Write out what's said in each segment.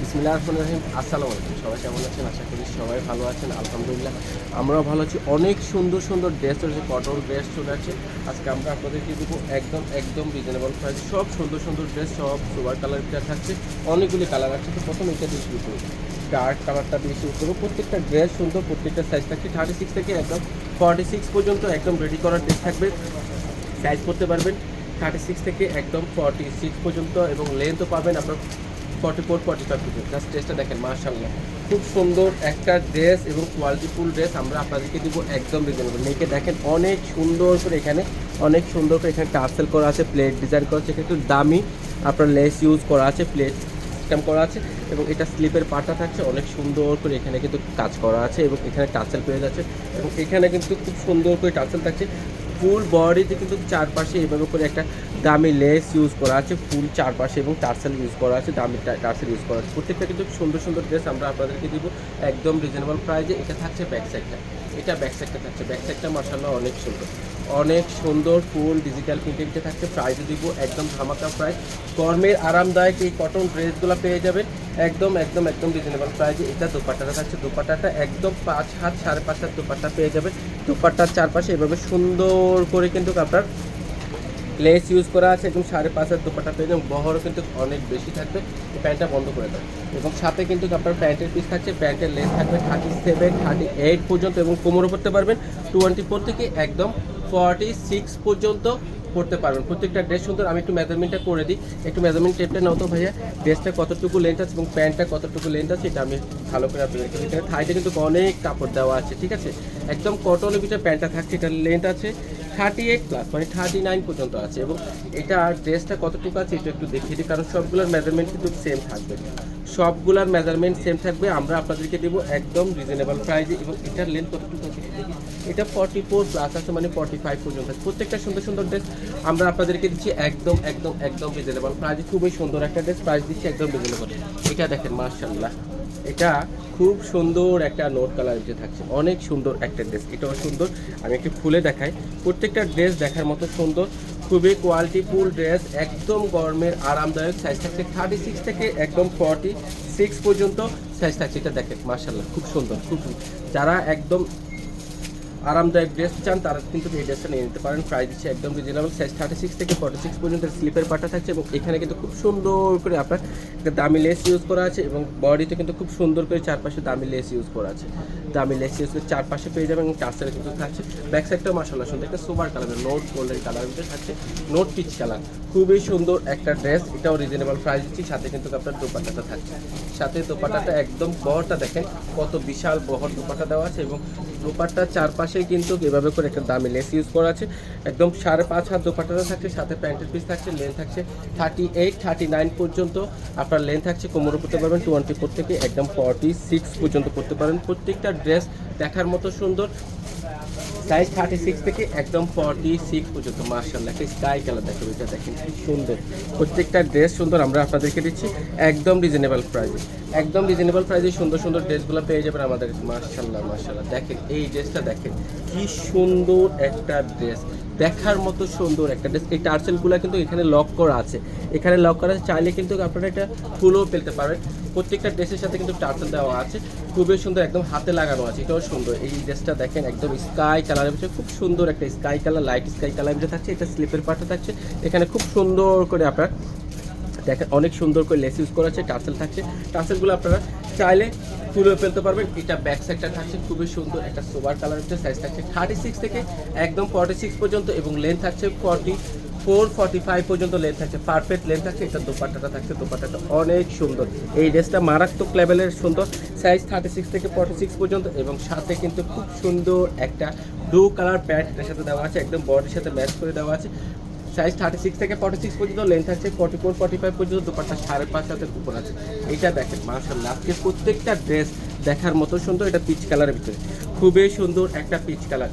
বিসমিল্লাহ রহমান রহিম। আসসালামু আলাইকুম। সবাই কেমন আছেন? আশা করি সবাই ভালো আছেন। আলহামদুলিল্লাহ, আমরাও ভালো আছি। অনেক সুন্দর সুন্দর ড্রেস রয়েছে কটন ড্রেস চলে আছে। আজকে আমরা আপনাদেরকে দেবো? একদম একদম রিজনেবল প্রাইস সব সুন্দর সুন্দর ড্রেস সব সুপার কালার থাকছে। অনেকগুলি কালার আছে। তো প্রথম এটা দিয়ে শুরু করব ডার্ক কালারটা দিয়ে শুরু করব। প্রত্যেকটা ড্রেস সুন্দর, প্রত্যেকটা সাইজ থাকছে। থার্টি সিক্স থেকে একদম ফর্টি সিক্স পর্যন্ত একদম রেডি করার ড্রেস থাকবে। সাইজ করতে পারবেন। থার্টি সিক্স থেকে একদম ফর্টি সিক্স পর্যন্ত এবং লেন্থও পাবেন আপনার ফর্টি ফোর ফর্টি ফাইভ পর্যন্ত জাস্ট ড্রেসটা দেখেন মার্শাল্লাহ খুব সুন্দর একটা ড্রেস এবং কোয়ালিটিফুল ড্রেস আমরা আপনাদেরকে দিব একদম রিজনেবল মেয়েকে দেখেন অনেক সুন্দর করে এখানে, অনেক সুন্দর করে এখানে টার্সেল করা আছে প্লেট ডিজাইন করা আছে একটু দামি আপনার লেস ইউজ করা আছে প্লেট সিস্টেম করা আছে, এবং এটা স্লিপের পাটা থাকছে, অনেক সুন্দর করে এখানে কিন্তু কাজ করা আছে, এবং এখানে টার্সেল পেয়ে যাচ্ছে, এবং এখানে কিন্তু খুব সুন্দর করে টার্সেল থাকছে। ফুল বডিতে কিন্তু চারপাশে এভাবে করে একটা দামি লেস ইউজ করা আছে, ফুল চারপাশে এবং টার্সেল ইউজ করা আছে, দামি টার্সেল ইউজ করা আছে। প্রত্যেকটা কিন্তু সুন্দর সুন্দর ড্রেস আমরা আপনাদেরকে দিব একদম রিজনেবল প্রাইজে এটা থাকছে ব্যাক সাইডটা এটা ব্যাক সাইডটা থাকছে। ব্যাক সাইডটা মার্শাল্লাহ অনেক সুন্দর। অনেক সুন্দর ফুল ডিজিটাল প্রিন্টিংটা থাকছে। প্রাইজে দিব একদম ধামাকা প্রাইস গরমের আরামদায়ক এই কটন ড্রেসগুলো পেয়ে যাবেন। একদম একদম একদম রিজনেবল প্রাইজে এটা দোপাট্টাটা থাকছে। দোপাট্টাটা একদম পাঁচ হাত, সাড়ে পাঁচ হাত দোপাট্টা পেয়ে যাবেন। দোপাট্টার চারপাশে এভাবে সুন্দর করে কিন্তু আপনার লেস ইউজ করা আছে। এবং সাড়ে পাঁচ হাজার দোপাটা পেয়ে যাবেন। বহরও কিন্তু অনেক বেশি থাকবে। এই প্যান্টটা বন্ধ করে দেয় এবং সাথে কিন্তু আপনার প্যান্টের পিস থাকছে। প্যান্টের লেস থাকবে। থার্টি সেভেন থার্টি এইট পর্যন্ত এবং কোমরও পড়তে পারবেন। টোয়েন্টি ফোর থেকে একদম ফর্টি সিক্স পর্যন্ত পড়তে পারবেন। প্রত্যেকটা ড্রেস সুন্দর। আমি একটু মেজারমেন্টটা করে দিই। একটু মেজারমেন্ট টেপটা নাও ভাইয়া। ড্রেসটা কতটুকু লেন্থ আছে এবং প্যান্টটা কতটুকু লেন্থ আছে, এটা আমি ভালো করে আপনাদেরকে এখানে থাইতে কিন্তু অনেক কাপড় দেওয়া আছে, ঠিক আছে? একদম কটনের ভিতরে প্যান্টটা থাকছে এটা লেন্থ আছে থার্টি এইট প্লাস মানে থার্টি নাইন পর্যন্ত আছে। এবং এটা ড্রেসটা কতটুকু আছে, এটা একটু দেখিয়ে দিই, কারণ সবগুলোর মেজারমেন্ট কিন্তু সেম থাকবে। সবগুলোর মেজারমেন্ট সেম থাকবে। আমরা আপনাদেরকে দেবো একদম রিজনেবল প্রাইজে এবং এটার লেন্থ কতটুকু এটা ফর্টি ফোর প্লাস আছে মানে ফর্টি ফাইভ পর্যন্ত প্রত্যেকটা সুন্দর সুন্দর ড্রেস আমরা আপনাদেরকে দিচ্ছি একদম একদম একদম রিজনেবল প্রাইসে খুবই সুন্দর একটা ড্রেস প্রাইস দিচ্ছি একদম রিজনেবল এটা দেখেন মার্শাল্লাহ এটা খুব সুন্দর একটা নোট কালার যে থাকছে। অনেক সুন্দর একটা ড্রেস এটাও সুন্দর। আমি একটু খুলে দেখাই। প্রত্যেকটা ড্রেস দেখার মতো সুন্দর। খুবই কোয়ালিটিফুল ড্রেস একদম গরমের আরামদায়ক সাইজ থাকছে থার্টি সিক্স থেকে একদম ফর্টি সিক্স পর্যন্ত সাইজ থাকছে। এটা দেখেন মার্শাল্লাহ খুব সুন্দর, খুব যারা একদম আরামদায়ক ড্রেস চান, তারা কিন্তু এই ড্রেসটা নিয়ে নিতে পারেন। প্রাইস দিচ্ছে একদম রিজনেবল সাইজ থার্টি সিক্স থেকে ফর্টি সিক্স পর্যন্ত স্লিপের পাটা থাকছে এবং এখানে কিন্তু খুব সুন্দর করে আপনার একটা দামি লেস ইউজ করা আছে এবং বডিতে কিন্তু খুব সুন্দর করে চারপাশে দামি লেস ইউজ করা আছে। দামি লেস ইউজ করে চারপাশে পেয়ে যাবেন এবং টার্সেল কিন্তু থাকছে ব্যাক সাইডটাও মাসাল্লাহ সুন্দর, একটা সুপার কালারের নোট গোল্ডেন কালার ভিতরে থাকছে নোট পিচ কালার খুবই সুন্দর একটা ড্রেস এটাও রিজনেবল প্রাইস দিচ্ছি, সাথে কিন্তু আপনার দোপাট্টাটা থাকছে। সাথে দোপাট্টাটা একদম বহরটা দেখেন, কত বিশাল বহর দোপাটা দেওয়া আছে এবং দোপাট্টার চারপাশে কিন্তু এভাবে করে একটা দামি লেস ইউজ করা আছে। একদম সাড়ে পাঁচ হাত দোপাট্টাটা থাকছে, সাথে প্যান্টের পিস থাকছে লেন্থ থাকছে থার্টি এইট থার্টি নাইন পর্যন্ত। আপনার লেন্থ থাকছে কোমরও করতে পারবেন টোয়েন্টি ফোর থেকে একদম ফর্টি সিক্স পর্যন্ত করতে পারেন। প্রত্যেকটা ড্রেস দেখার মতো সুন্দর। সাইজ থার্টি সিক্স থেকে একদম ফর্টি সিক্স পর্যন্ত মার্শাল্লাহ একটা স্কাই কালার দেখেন এটা দেখেন সুন্দর। প্রত্যেকটা ড্রেস সুন্দর, আমরা আপনাদেরকে দিচ্ছি একদম রিজনেবল প্রাইসে একদম রিজনেবল প্রাইসে সুন্দর সুন্দর ড্রেসগুলো পেয়ে যাবেন আমাদের মার্শাল্লাহ মার্শাল্লাহ দেখেন, এই ড্রেসটা দেখেন, কি সুন্দর একটা ড্রেস দেখার মতো সুন্দর একটা ড্রেস এই টার্সেলগুলো কিন্তু এখানে লক করা আছে। এখানে লক করা আছে, চাইলে কিন্তু আপনারা এটা ফুলও ফেলতে পারবেন। প্রত্যেকটা ড্রেসের সাথে কিন্তু টার্সেল দেওয়া আছে। খুবই সুন্দর একদম হাতে লাগানো আছে, এটাও সুন্দর। এই ড্রেসটা দেখেন, একদম স্কাই কালারের ভিতরে খুব সুন্দর একটা sky colour, light sky colour ভিতরে থাকছে। এটা স্লিপের পার্টে থাকছে। এখানে খুব সুন্দর করে আপনার দেখেন, অনেক সুন্দর করে লেস ইউজ করা আছে, টার্সেল থাকছে। টার্সেলগুলো আপনারা চাইলে তুলে ফেলতে পারবেন। এটা ব্যাক সাইডটা থাকছে, খুবই সুন্দর একটা সোবার কালার হচ্ছে সাইজ থাকছে। থার্টি সিক্স থেকে একদম ফর্টি সিক্স পর্যন্ত এবং লেন্থ থাকছে ফর্টি ফোর ফর্টি ফাইভ পর্যন্ত লেন্থ থাকছে পারফেক্ট লেন্থ থাকছে এটা দোপাট্টাটা থাকছে। দোপাট্টাটা অনেক সুন্দর। এই ড্রেসটা মারাত্মক লেভেলের সুন্দর। সাইজ থার্টি সিক্স থেকে ফর্টি সিক্স পর্যন্ত এবং সাথে কিন্তু খুব সুন্দর একটা ব্লু কালার প্যান্ট এটার সাথে দেওয়া আছে। একদম বডির সাথে ম্যাচ করে দেওয়া আছে। সাইজ থার্টি সিক্স থেকে ফর্টি সিক্স পর্যন্ত লেন্থ আছে। ফর্টি ফোর ফর্টি ফাইভ পর্যন্ত দোপাট্টা সাড়ে পাঁচ হাতের উপর আছে। এইটা দেখেন মার্শাল্লাহ আজকে প্রত্যেকটা ড্রেস দেখার মতো সুন্দর। এটা পিচ কালারের ভিতরে। খুবই সুন্দর একটা পিচ কালার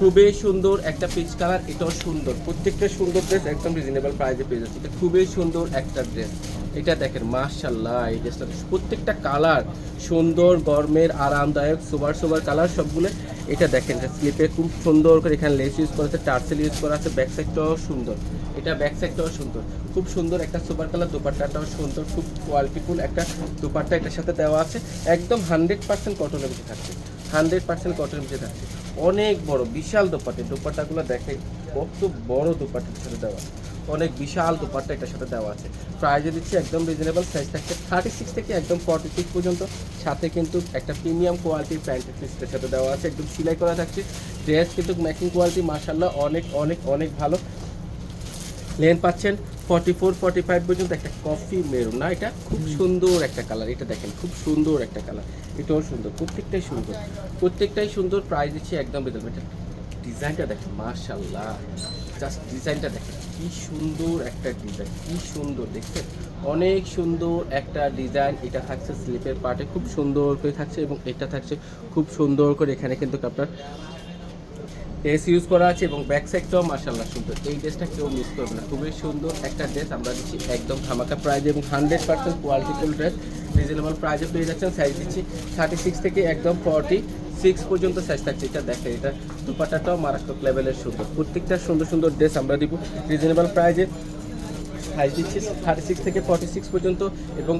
খুবই সুন্দর একটা পিচ কালার এটাও সুন্দর। প্রত্যেকটা সুন্দর ড্রেস একদম রিজনেবল প্রাইসে পেয়ে যাচ্ছে। এটা খুবই সুন্দর একটা ড্রেস এটা দেখেন মার্শাল্লাহ এই ড্রেসটা প্রত্যেকটা কালার সুন্দর, গরমের, আরামদায়ক, সুপার সুপার কালার সবগুলো। এটা দেখেন, এটা স্লিপে খুব সুন্দর করে এখানে লেস ইউজ করা আছে টার্সেল ইউজ করা আছে ব্যাক সাইডটাও সুন্দর। এটা ব্যাক সাইডটাও সুন্দর। খুব সুন্দর একটা সুপার কালার দোপাট্টাটাও সুন্দর, খুব কোয়ালিটিফুল একটা দোপাট্টা এটার সাথে দেওয়া আছে। একদম হান্ড্রেড পার্সেন্ট কটনের মধ্যে থাকছে। হান্ড্রেড পার্সেন্ট কটনের মধ্যে থাকছে। অনেক বড়, বিশাল দোপাট্টা। দোপাট্টাগুলো দেখে কত বড় দোপাট্টার সাথে দেওয়া অনেক বিশাল দোপাট্টা এটার সাথে দেওয়া আছে। প্রাইজে দিচ্ছি একদম রিজনেবল সাইজ থাকছে থার্টি সিক্স থেকে একদম ফর্টি সিক্স পর্যন্ত। সাথে কিন্তু একটা প্রিমিয়াম কোয়ালিটির প্যান্টের পিসের সাথে দেওয়া আছে। একদম সেলাই করা থাকছে। ড্রেস কিন্তু ম্যাকিং কোয়ালিটি মার্শাল্লাহ অনেক অনেক অনেক ভালো। লেন পাচ্ছেন ফর্টি ফোর ফর্টি ফাইভ পর্যন্ত একটা কফি মেরুন না? এটা খুব সুন্দর একটা কালার এটা দেখেন খুব সুন্দর একটা কালার এটাও সুন্দর প্রত্যেকটাই সুন্দর প্রত্যেকটাই সুন্দর প্রাইস দিচ্ছি একদম বেদল এটা ডিজাইনটা দেখেন মার্শাল্লাহ জাস্ট ডিজাইনটা দেখেন কি সুন্দর একটা ডিজাইন কি সুন্দর দেখছেন? অনেক সুন্দর একটা ডিজাইন এটা থাকছে স্লিপের পার্টে খুব সুন্দর করে থাকছে এবং এটা থাকছে খুব সুন্দর করে এখানে কিন্তু আপনার ড্রেস ইউজ করা আছে এবং ব্যাক সাইডটাও মার্শাল্লাহ সুন্দর। এই ড্রেসটা কেউ মিস করবে না। খুবই সুন্দর একটা ড্রেস আমরা দিচ্ছি একদম ধামাকা প্রাইজ এবং হান্ড্রেড পার্সেন্ট কোয়ালিটিফুল ড্রেস রিজনেবল প্রাইজে পেয়ে যাচ্ছেন। সাইজ দিচ্ছি থার্টি সিক্স থেকে একদম ফর্টি সিক্স পর্যন্ত সাইজ থাকছে। এটা দেখে এটা দুপাটাটাও মারাত্মক লেভেলের সুন্দর। প্রত্যেকটা সুন্দর সুন্দর ড্রেস আমরা দিব। রিজনেবল প্রাইজে সাইজ দিচ্ছি থার্টি সিক্স থেকে ফর্টি সিক্স পর্যন্ত এবং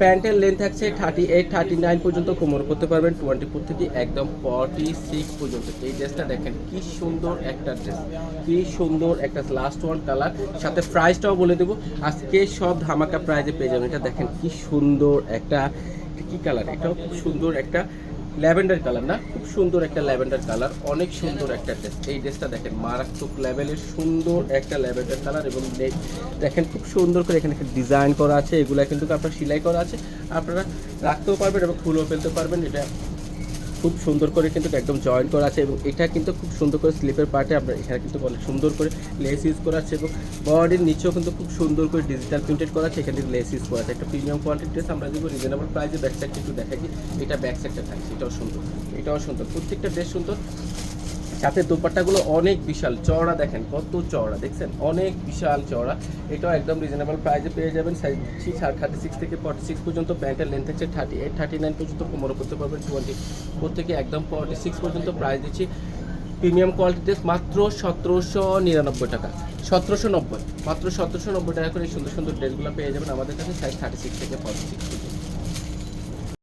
প্যান্টের লেন্থ থাকছে থার্টি এইট থার্টি নাইন পর্যন্ত কোমর করতে পারবেন টোয়েন্টি ফোর থেকে একদম ফর্টি সিক্স পর্যন্ত। এই ড্রেসটা দেখেন, কি সুন্দর একটা ড্রেস কি সুন্দর একটা লাস্ট ওয়ান কালার সাথে প্রাইসটাও বলে দেবো, আজকে সব ধামাকা প্রাইজে পেয়ে যাবেন। এটা দেখেন, কি সুন্দর একটা কি কালার এটাও খুব সুন্দর একটা ল্যাভেন্ডার কালার না? খুব সুন্দর একটা ল্যাভেন্ডার কালার, অনেক সুন্দর একটা ড্রেস এই ড্রেসটা দেখেন, মারাত্মক লেভেলের সুন্দর একটা ল্যাভেন্ডার কালার এবং দেখেন খুব সুন্দর করে এখানে একটা ডিজাইন করা আছে, এগুলো কিন্তু আপনার সেলাই করা আছে। আপনারা রাখতেও পারবেন এবং খুলেও ফেলতে পারবেন এটা খুব সুন্দর করে কিন্তু একদম জয়েন করা আছে এবং এটা কিন্তু খুব সুন্দর করে স্লিপের পার্টে আপনার এখানে কিন্তু অনেক সুন্দর করে লেস ইউজ করা আছে এবং বডির নিচেও কিন্তু খুব সুন্দর করে ডিজিটাল প্রিন্টেড করা আছে, এখানে লেস ইউজ করা আছে। একটা প্রিমিয়াম কোয়ালিটির ড্রেস আমরা দেবো রিজনেবল প্রাইসে ব্যাক সাইডটা একটু দেখাই, এটা ব্যাক সাইডটা থাকছে, এটাও সুন্দর এটাও সুন্দর, প্রত্যেকটা ড্রেস সুন্দর। সাথে দোপাট্টাগুলো অনেক বিশাল চওড়া দেখেন, কত চওড়া, দেখছেন? অনেক বিশাল চওড়া। এটাও একদম রিজনেবল প্রাইসে পেয়ে যাবেন। সাইজ থার্টি সিক্স থেকে ফর্টি সিক্স পর্যন্ত প্যান্টের লেন্থ হচ্ছে থার্টি এইট থার্টি নাইন পর্যন্ত কোমরও করতে পারবেন টোয়েন্টি ফোর থেকে একদম ফর্টি সিক্স পর্যন্ত প্রাইস দিচ্ছি। প্রিমিয়াম কোয়ালিটি মাত্র সতেরোশো নিরানব্বই টাকা, সতেরোশো নব্বই, মাত্র সতেরোশো নব্বই টাকা করে সুন্দর সুন্দর ড্রেসগুলো পেয়ে যাবেন। আমাদের কাছে সাইজ থার্টি সিক্স থেকে ফর্টি সিক্স